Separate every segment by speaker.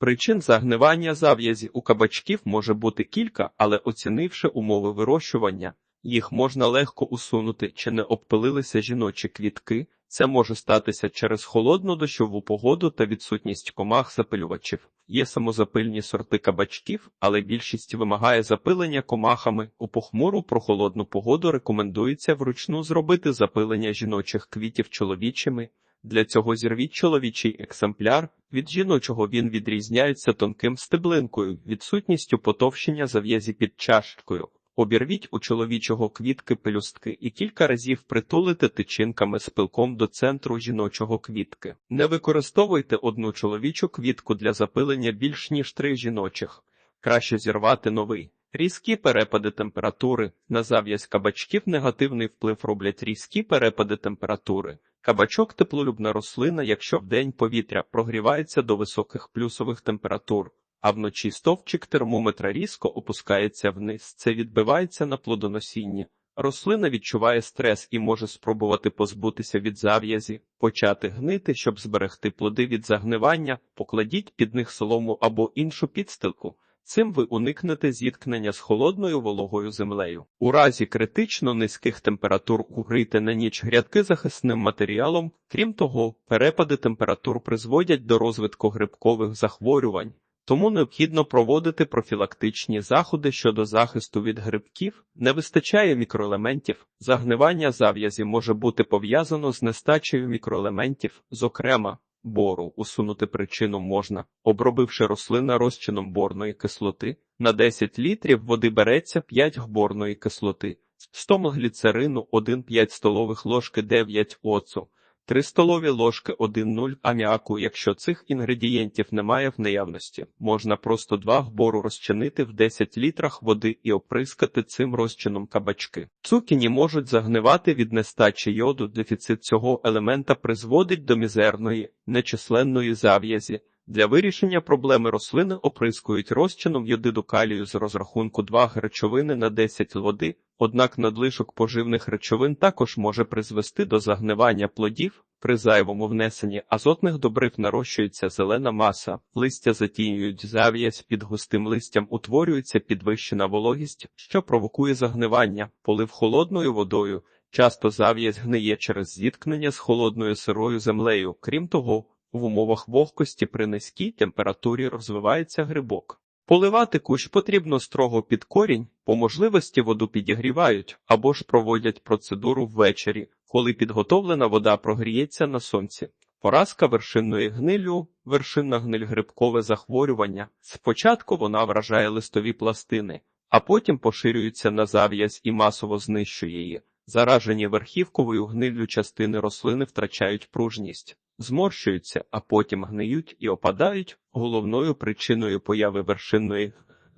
Speaker 1: Причин загнивання зав'язі у кабачків може бути кілька, але оцінивши умови вирощування, їх можна легко усунути чи не обпилилися жіночі квітки. Це може статися через холодну дощову погоду та відсутність комах запилювачів. Є самозапильні сорти кабачків, але більшість вимагає запилення комахами. У похмуру прохолодну погоду рекомендується вручну зробити запилення жіночих квітів чоловічими. Для цього зірвіть чоловічий екземпляр. Від жіночого він відрізняється тонким стеблинкою, відсутністю потовщення зав'язі під чашкою. Обірвіть у чоловічого квітки пелюстки і кілька разів притулите тичинками з пилком до центру жіночого квітки. Не використовуйте одну чоловічу квітку для запилення більш ніж три жіночих. Краще зірвати новий. Різкі перепади температури. На зав'язь кабачків негативний вплив роблять різкі перепади температури. Кабачок теплолюбна рослина, якщо вдень повітря прогрівається до високих плюсових температур, а вночі стовпчик термометра різко опускається вниз. Це відбивається на плодоносінні. Рослина відчуває стрес і може спробувати позбутися від зав'язі, почати гнити, щоб зберегти плоди від загнивання, покладіть під них солому або іншу підстилку. Цим ви уникнете зіткнення з холодною вологою землею. У разі критично низьких температур укрийте на ніч грядки захисним матеріалом. Крім того, перепади температур призводять до розвитку грибкових захворювань. Тому необхідно проводити профілактичні заходи щодо захисту від грибків, не вистачає мікроелементів. Загнивання зав'язі може бути пов'язано з нестачею мікроелементів, зокрема, бору. Усунути причину можна, обробивши рослина розчином борної кислоти. На 10 літрів води береться 5 борної кислоти, 100 мл гліцерину 1,5 столових ложки 9 оцу. 3 столові ложки 1,0 аміаку. Якщо цих інгредієнтів немає в наявності, можна просто два гбору розчинити в 10 літрах води і оприскати цим розчином кабачки. Цукіні можуть загнивати від нестачі йоду. Дефіцит цього елемента призводить до мізерної, нечисленної зав'язі. Для вирішення проблеми рослини оприскують розчином йодиду калію з розрахунку 2 речовини на 10 води, однак надлишок поживних речовин також може призвести до загнивання плодів. При зайвому внесенні азотних добрив нарощується зелена маса, листя затінюють зав'язь, під густим листям утворюється підвищена вологість, що провокує загнивання, полив холодною водою. Часто зав'язь гниє через зіткнення з холодною сирою землею. Крім того, в умовах вогкості при низькій температурі розвивається грибок. Поливати кущ потрібно строго під корінь, по можливості воду підігрівають або ж проводять процедуру ввечері, коли підготовлена вода прогріється на сонці. Поразка вершинної гнилю, вершинна гниль грибкове захворювання. Спочатку вона вражає листові пластини, а потім поширюється на зав'язь і масово знищує її. Заражені верхівковою гниллю частини рослини втрачають пружність зморщуються, а потім гниють і опадають. Головною причиною появи вершинної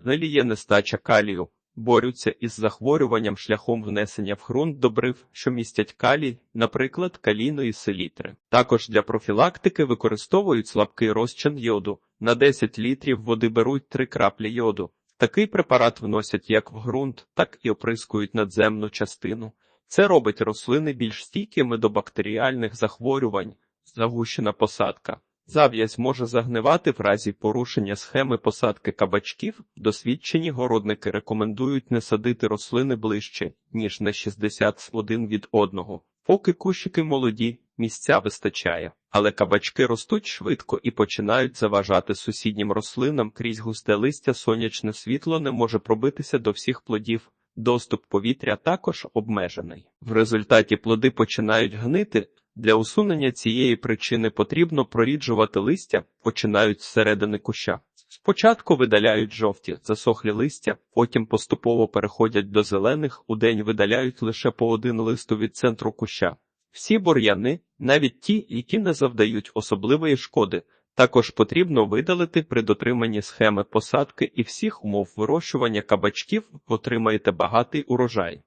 Speaker 1: гнилі є нестача калію, борються із захворюванням шляхом внесення в ґрунт добрив, що містять калій, наприклад, калійної селітри. Також для профілактики використовують слабкий розчин йоду. На 10 літрів води беруть 3 краплі йоду. Такий препарат вносять як в ґрунт, так і оприскують надземну частину. Це робить рослини більш стійкими до бактеріальних захворювань. Загущена посадка. Зав'язь може загнивати в разі порушення схеми посадки кабачків. Досвідчені городники рекомендують не садити рослини ближче, ніж на 61 від одного. Поки кущики молоді, місця вистачає, але кабачки ростуть швидко і починають заважати сусіднім рослинам крізь густе листя сонячне світло не може пробитися до всіх плодів. Доступ повітря також обмежений. В результаті плоди починають гнити. Для усунення цієї причини потрібно проріджувати листя, починають з середини куща. Спочатку видаляють жовті, засохлі листя, потім поступово переходять до зелених, удень видаляють лише по один листу від центру куща. Всі бур'яни, навіть ті, які не завдають особливої шкоди, також потрібно видалити при дотриманні схеми посадки і всіх умов вирощування кабачків отримаєте багатий урожай.